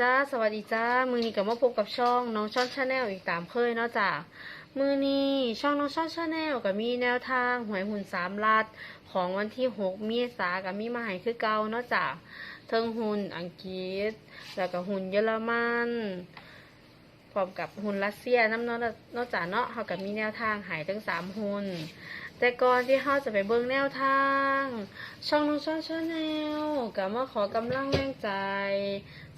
จ้าสวัสดีจ้า มือนี้กับมาพบกับช่องน้องช่อนชาแนลอีกตามเคยเนาะจ้ามือนี้ช่องน้องช่อนชาแนลกับมีแนวทางหวยหุ่นสามลัด ของวันที่หกเมษากับมีมาให้คือเก่าเนาะจ้าเทิงหุ่นอังกฤษ แล้วก็หุ่นเยอรมันพร้อมกับหุ่นรัสเซียน้ำเนาะเนอกจาเนาะเขากับมีแนวทางหายทั้งสามหุ่น แต่ก่อนที่เขาจะไปเบิ่งแนวทาง ช่องน้องช่องชาแนลก็มาขอกำลังแรงใจ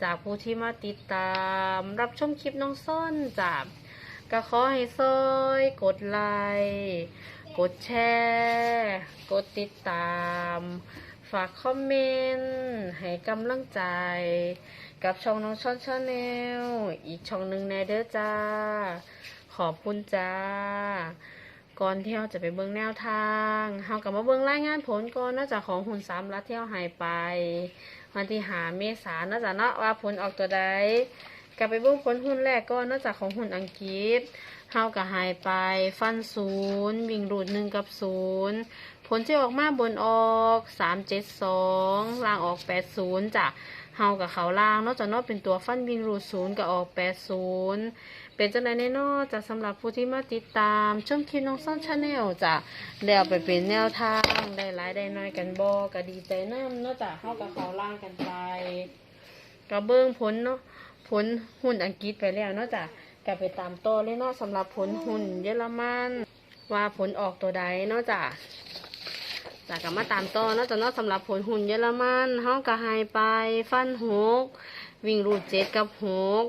จากผู้ที่มาติดตาม รับชมคลิปน้องซ่อนจากก็ขอให้ซอย กดไลค์กดแชร์กดติดตาม ฝากคอมเมนต์ให้กำลังใจ กับช่องน้องช่อนชาแนลอีกช่องหนึ่งในเด้อจ้า ขอบคุณจ้า ก่อนที่เราจะไปเบิ่งแนวทางเรากลับมาเบิ่งรายงานผลก่อนนอกจากของหุ่นสามรัฐที่เราหายไปวันที่หาเมษานอกจากเนาะว่าผลออกตัวใดกลับไปเบิ่งผลหุ้นแรกก่อนนอกจากของหุ่นอังกฤษเฮาก็หายไป ฟันศูนย์วิ่งรูดหนึ่งกับศูนย์ผลที่ออกมาบนออกสามเจ็ดสองล่างออกแปดศูนย์จ้ะเฮากับเขาล่างนอกจากนาะเป็นตัวฟันวิ่งรูดศูนย์ก็ออกแปดศูนย์ เป็นจังไดแน่นอนจะสำหรับผู้ที่มาติดตามชมคลิปน้องซ่อนชาแนลจะแล้วไปเป็นแนวทางได้หลายได้น้อยกันบอก็ดีใจน้ำเนอกจากเข้ากับเขาล่างกันไปก็เบิ้งผลเนาะผลหุ่นอังกฤษไปแล้วเนอกจากก็ไปตามต่อเลยเนาะสำหรับผลหุ่นเยอรมันว่าผลออกตัวใดเนอกจากจากก็มาตามต่อเนอกจากเนาะสำหรับผลหุ่นเยอรมันเฮาก็ให้ไปฟันหกวิ่งรูดเจ็ดกับหก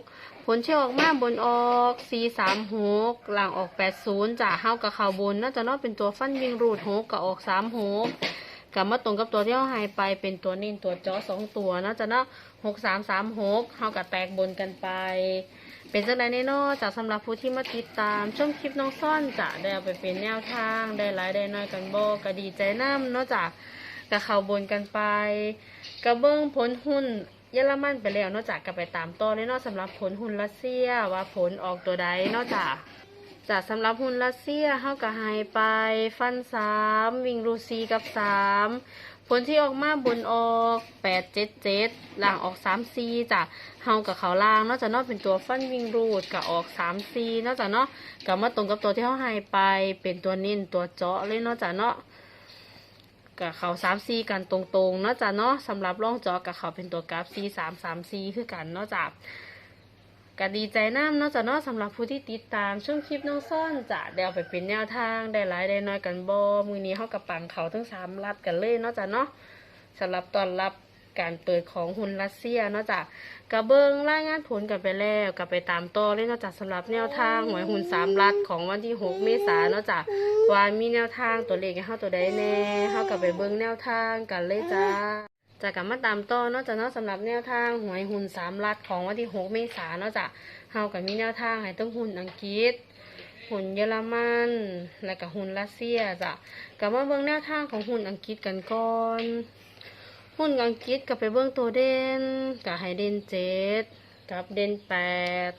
ผลเชื่อออกมาบนออก4 3 6หลังออก80จะเฮากับเขาบนน่าจะนอกเป็นตัวฟันวิ่งรูด6กับออก3 6กับมาตรงกับตัวที่เฮาหายไปเป็นตัวนิ่นตัวจอสองตัวน่าจะเนาะ6 3 3 6เฮากับแตกบนกันไป เป็นจังไดแน่นอนจากสำหรับผู้ที่มาติดตามชมคลิปน้องซ่อนจะได้เอาไปเป็นแนวทางได้หลายได้น้อยกันบ่ก็ดีใจน้ำนาะจากกับเขาบนกันไปกระเบื้องผลหุ้น เยอรมันไปแล้วนอกจากกับไปตามต่อเลยนอกสำหรับผลหุ้นรัสเซียว่าผลออกตัวใดนอกจากจากสำหรับหุ้นรัสเซียเฮาก็หายไป ฟันสามวิ่งรูซีกับสามผลที่ออกมาบนออกแปดเจ็ดเจ็ดล่างออกสามซีจากเฮากับเขาล่างนอกจากนอกเป็นตัวฟันวิ่งรูดกับออกสามซีนอกจากเนาะกับมาตรงกับตัวที่เฮาหายไป เป็นตัวนิ่นตัวเจาะเลยนอกจากเนาะ กับเขาสามซีกันตรงๆเนาะจ้ะเนาะสำหรับร่องจอกับเขาเป็นตัวกราฟซีสามสามซีคือกันเนาะจ้ะก็ดีใจน้ำเนาะจ้ะเนาะสำหรับผู้ที่ติดตามช่วงคลิปน้องซ่อนจะเดี๋ยวเอาไปเป็นแนวทางได้หลายได้น้อยกันบอมือนี้เขากับปังเขาทั้งสามรัดกันเลยเนาะจ้ะเนาะสำหรับตอนรับ การเปิดของหุ่นรัสเซียเนาะจ้ะกระเบิงรายงานผลกันไปแล้วกับไปตามต่อเลยนาะจ้ะสำหรับแนวทางหวยหุ่นสามรัดของวันที่หกเมษายนนาะจ้ะว่ามีแนวทางตัวเลขให้เฮาตัวใดแน่เฮากับไปเบิ่งแนวทางกันเลยจ้าจากกันมาตามต่อเนาะจ้ะเนาะสำหรับแนวทางหวยหุ่นสามลัดของวันที่ 6 เมษายนนาะจ้ะเฮากับมีแนวทางให้ต้องหุ่นอังกฤษหุ่นเยอรมันและก็หุ่นรัสเซียจ้ะกับมาเบิ่งแนวทางของหุ่นอังกฤษกันก่อน หุ่นอังกฤษกับไปเบิ่งตัวเด่นกับให้เด่นเจ็ดกับเด่นแปด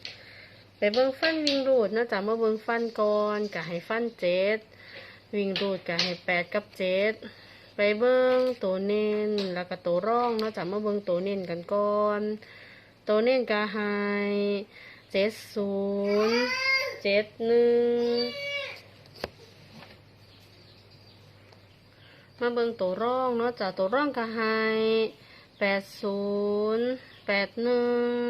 ไปเบิ่งฟันวิ่งรูดนะจ้ะเมื่อเบิ่งฟันก่อนก็ให้ฟันเจ็ดวิ่งรูดก็ให้แปดกับเจ็ดไปเบิ่งตัวเน้นแล้วก็ตัวร่องนะจ้ะเมื่อเบิ่งตัวเน้นกันก่อนตัวเน้นก็ให้เจ็ดศูนย์เจ็ดหนึ่ง มาเบิ่งตัวร่องเนาะจ้ะตัวร่องก็ให้แปดศูนย์แปดหนึ่ง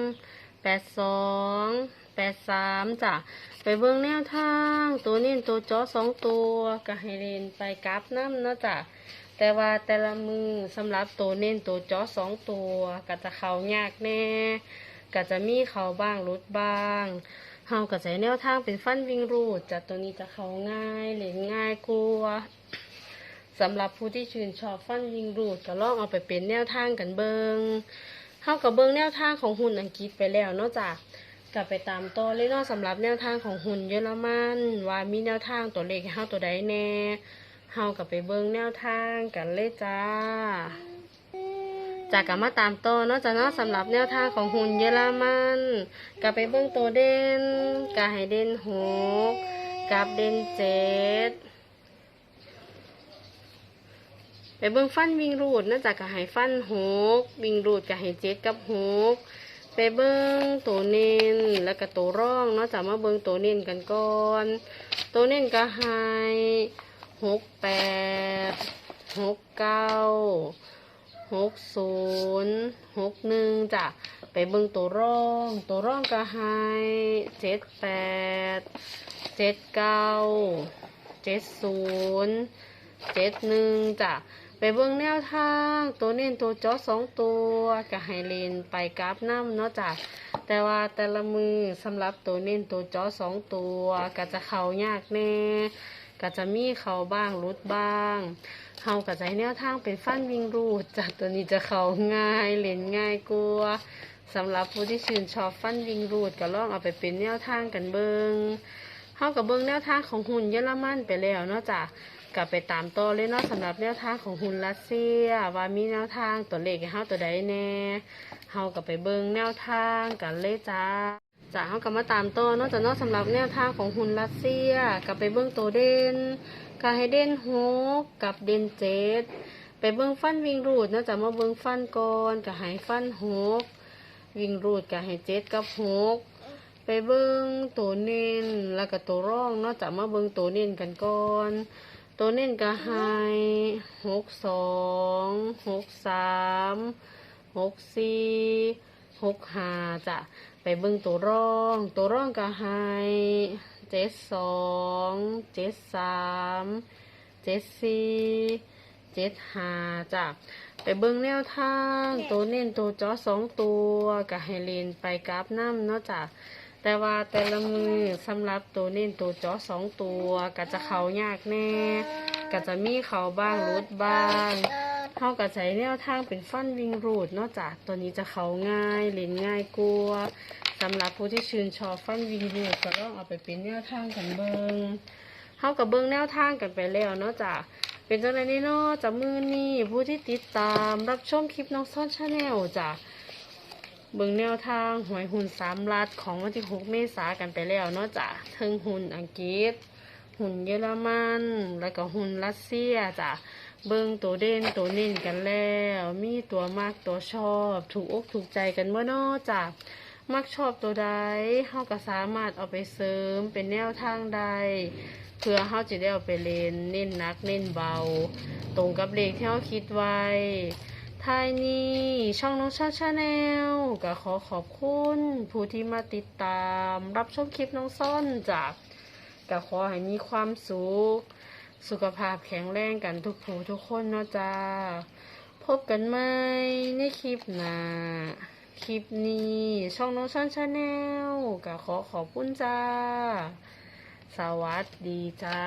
แปดสองแปดสามจ้ะ ไปเบิ่งแนวทาง ตัวนี้ตัวจอสองตัวก็ให้เลนไปกราฟน้ำเนาะจ้ะแต่ว่าแต่ละมือสำหรับตัวเน้นตัวจอสองตัวก็จะเข้ายากแน่ก็จะมีเข้าบ้างรุดบ้างเฮาก็ใช้แนวทางเป็นฟันวิ่งรูดจ้ะตัวนี้จะเขาง่ายเล่นง่ายกลัว สำหรับผู้ที่ชื่นชอบฟันวิ่งรูดก็ลองเอาไปเป็นแนวทางกันเบิงเข้ากับเบื้องแนวทางของหุ่นอังกฤษไปแล้วเนอกจากกลับไปตามต่อเลยเนาะสำหรับแนวทางของหุ่นเยอรมันว่ามีแนวทางตัวเลขให้เฮาตัวใดแน่เฮากับไปเบื้องแนวทางกันเลยจ้าจากกับมาตามต่อเนาะจ้ะเนาะสำหรับแนวทางของหุ่นเยอรมันกลับไปเบื้องตัวเด่นกะให้เด่นหกกับเด่นเจ็ด ไปเบิ่งฟันวิ่งรูดนะจ๊ะก็ให้ฟันหกวิ่งรูดก็ให้เจ็ดกับหกไปเบิ้งตัวเน้นแล้วก็ตัวร่องเนาะจ้ะมาเบิ้งตัวเน้นกันก่อน ตัวเน้นก็ให้หกแปดหกเก้าหกศูนย์หกหนึ่งจ้ะไปเบิ้งตัวร่อง ตัวร่องก็ให้เจ็ดแปดเจ็ดเก้าเจ็ดศูนย์เจ็ดหนึ่งจ้ะ ไปเบิ่งแนวทางตัวเน้นตัวจอสองตัวก็ให้เลนไปกราฟน้ำเนาะจ้ะแต่ว่าแต่ละมือสำหรับตัวเน้นตัวจอสองตัวก็จะเข้ายากแน่ก็จะมีเข้าบ้างรุดบ้างเฮาก็จะให้แนวทางเป็นฟันวิ่งรูดจ้ะตัวนี้จะเข้าง่ายเล่นง่ายกลัวสำหรับผู้ที่ชื่นชอบฟันวิ่งรูดก็ลองเอาไปเป็นแนวทางกันเบิงเฮากับเบิงแนวทางของหุ่นเยอรมันไปแล้วเนาะจ้ะ กลับไปตามต่อเลยเนาะสำหรับแนวทางของหุ่นรัสเซีย ว่ามีแนวทางตัวเลขให้เฮาตัวใดแน่เฮากับไปเบิ่งแนวทางกันเลยจ้าจ้าเฮากับมาตามต่อเนาะจ้ะเนาะสำหรับแนวทางของหุ่นรัสเซียกลับไปเบิ่งตัวเด่นก็ให้เด่นหกกับเด่นเจ็ดไปเบิ่งฟันวิ่งรูดเนาะจ้ะมาเบิ่งฟันก่อนก็ให้ฟันหกวิ่งรูดก็ให้เจ็ดกับหกไปเบิ่งตัวเน้นแล้วก็ตัวร่องเนาะจ้ะมาเบิ่งตัวเน้นกันก่อน ตัวเน้นก็ให้หกสองหกสามหกสี่หกห้าจ้ะไปเบิ่งตัวร่อง ตัวร่องก็ให้เจ็ดสองเจ็ดสามเจ็ดสี่เจ็ดห้าจ้ะไปเบิ่งแนวทาง ตัวเน้นตัวจอสองตัวก็ให้เล่นไปกราฟน้ำเนาะจ้ะ แต่ว่าแต่ละมือสำหรับตัวเน้นตัวจอสองตัวก็จะเขายากแน่ก็จะมีเขาบ้างรุดบ้างเขาก็ใช้แนวทางเป็นฟันวิงรูดนอกจากตัวนี้จะเขาง่ายเล่นง่ายกลัวสำหรับผู้ที่ชื่นชอบฟันวิงรูดก็ต้องเอาไปเป็นแนวทางกันเบิงเขากับเบิงแนวทางกันไปแล้วนาะจ้ะเป็นจังไรนี่นาจากมือนี่ผู้ที่ติดตามรับชมคลิปน้องซ่อนชาแนลจ้ะ เบิ่งแนวทางหวยหุ่นสามลัดของวันที่ 6 เมษากันไปแล้วเนาะจ้ะเทิงหุ่นอังกฤษ หุ่นเยอรมัน แล้วก็หุ่นรัสเซียจ้ะเบิ่งตัวเด่นตัวเน้นกันแล้ว มีตัวมากตัวชอบ ถูกอกถูกใจกันเมื่อนาะจ้ะมักชอบตัวใดเฮาก็สามารถเอาไปเสริมเป็นแนวทางใดเพื่อเฮาจะได้เอาไปเล่นเน้นนักเน้นเบา ตรงกับเลขที่เฮาคิดไว้ ทายนี้ช่องน้องชาชาแนลก็ขอขอบคุณผู้ที่มาติดตาม รับชมคลิปน้องซ่อนจากก็ขอให้มีความสุข สุขภาพแข็งแรงกันทุกผู้ทุกคนเนาะจ้า พบกันไหมในคลิปหน้าคลิปนี้ช่องน้องชอนชาแนลก็ขอขอบคุณจ้า สวัสดีจ้า